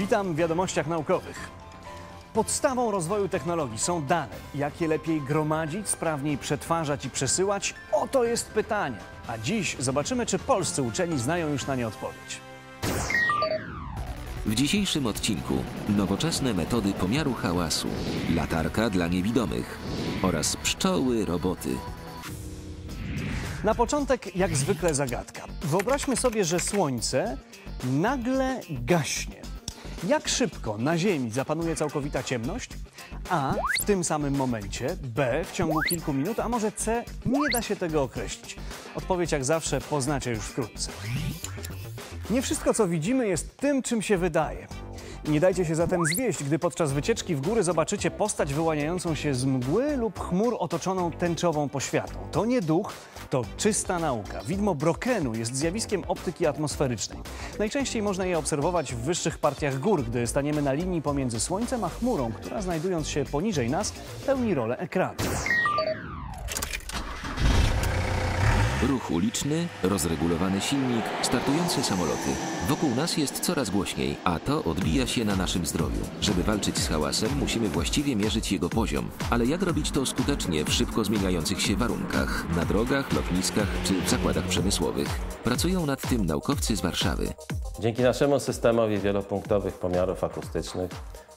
Witam w wiadomościach naukowych. Podstawą rozwoju technologii są dane. Jak je lepiej gromadzić, sprawniej przetwarzać i przesyłać? Oto jest pytanie. A dziś zobaczymy, czy polscy uczeni znają już na nie odpowiedź. W dzisiejszym odcinku nowoczesne metody pomiaru hałasu, latarka dla niewidomych oraz pszczoły roboty. Na początek, jak zwykle, zagadka. Wyobraźmy sobie, że Słońce nagle gaśnie. Jak szybko na Ziemi zapanuje całkowita ciemność? A w tym samym momencie, B w ciągu kilku minut, a może C nie da się tego określić. Odpowiedź jak zawsze poznacie już wkrótce. Nie wszystko, co widzimy, jest tym, czym się wydaje. Nie dajcie się zatem zwieść, gdy podczas wycieczki w góry zobaczycie postać wyłaniającą się z mgły lub chmur otoczoną tęczową poświatą. To nie duch, to czysta nauka. Widmo brokenu jest zjawiskiem optyki atmosferycznej. Najczęściej można je obserwować w wyższych partiach gór, gdy staniemy na linii pomiędzy Słońcem a chmurą, która znajdując się poniżej nas pełni rolę ekranu. Ruch uliczny, rozregulowany silnik, startujące samoloty. Wokół nas jest coraz głośniej, a to odbija się na naszym zdrowiu. Żeby walczyć z hałasem, musimy właściwie mierzyć jego poziom. Ale jak robić to skutecznie w szybko zmieniających się warunkach, na drogach, lotniskach czy w zakładach przemysłowych? Pracują nad tym naukowcy z Warszawy. Dzięki naszemu systemowi wielopunktowych pomiarów akustycznych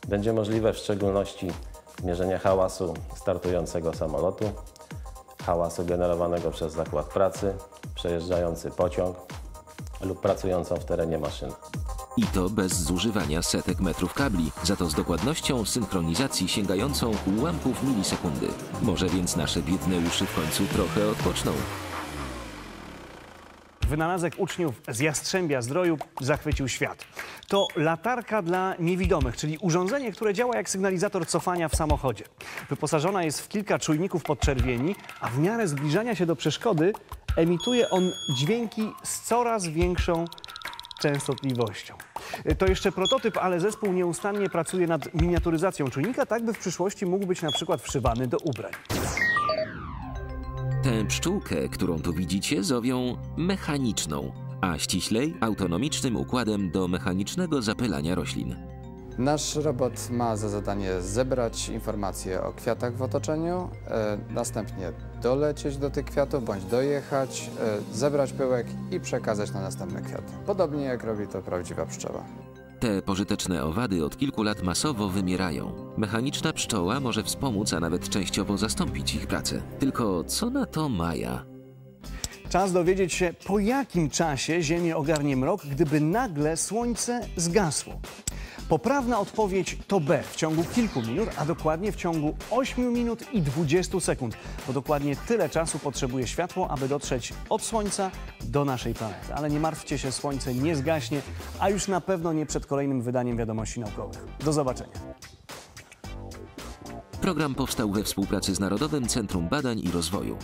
będzie możliwe w szczególności mierzenie hałasu startującego samolotu, hałasu generowanego przez zakład pracy, przejeżdżający pociąg lub pracującą w terenie maszyny. I to bez zużywania setek metrów kabli, za to z dokładnością synchronizacji sięgającą ułamków milisekundy. Może więc nasze biedne uszy w końcu trochę odpoczną. Wynalazek uczniów z Jastrzębia Zdroju zachwycił świat. To latarka dla niewidomych, czyli urządzenie, które działa jak sygnalizator cofania w samochodzie. Wyposażona jest w kilka czujników podczerwieni, a w miarę zbliżania się do przeszkody emituje on dźwięki z coraz większą częstotliwością. To jeszcze prototyp, ale zespół nieustannie pracuje nad miniaturyzacją czujnika, tak by w przyszłości mógł być na przykład wszywany do ubrań. Tę pszczółkę, którą tu widzicie, zowią mechaniczną, a ściślej autonomicznym układem do mechanicznego zapylania roślin. Nasz robot ma za zadanie zebrać informacje o kwiatach w otoczeniu, e, następnie dolecieć do tych kwiatów bądź dojechać, e, zebrać pyłek i przekazać na następne kwiaty. Podobnie jak robi to prawdziwa pszczoła. Te pożyteczne owady od kilku lat masowo wymierają. Mechaniczna pszczoła może wspomóc, a nawet częściowo zastąpić ich pracę. Tylko co na to Maja? Czas dowiedzieć się, po jakim czasie Ziemię ogarnie mrok, gdyby nagle Słońce zgasło. Poprawna odpowiedź to B w ciągu kilku minut, a dokładnie w ciągu 8 minut i 20 sekund, bo dokładnie tyle czasu potrzebuje światło, aby dotrzeć od Słońca do naszej planety. Ale nie martwcie się, Słońce nie zgaśnie, a już na pewno nie przed kolejnym wydaniem wiadomości naukowych. Do zobaczenia. Program powstał we współpracy z Narodowym Centrum Badań i Rozwoju.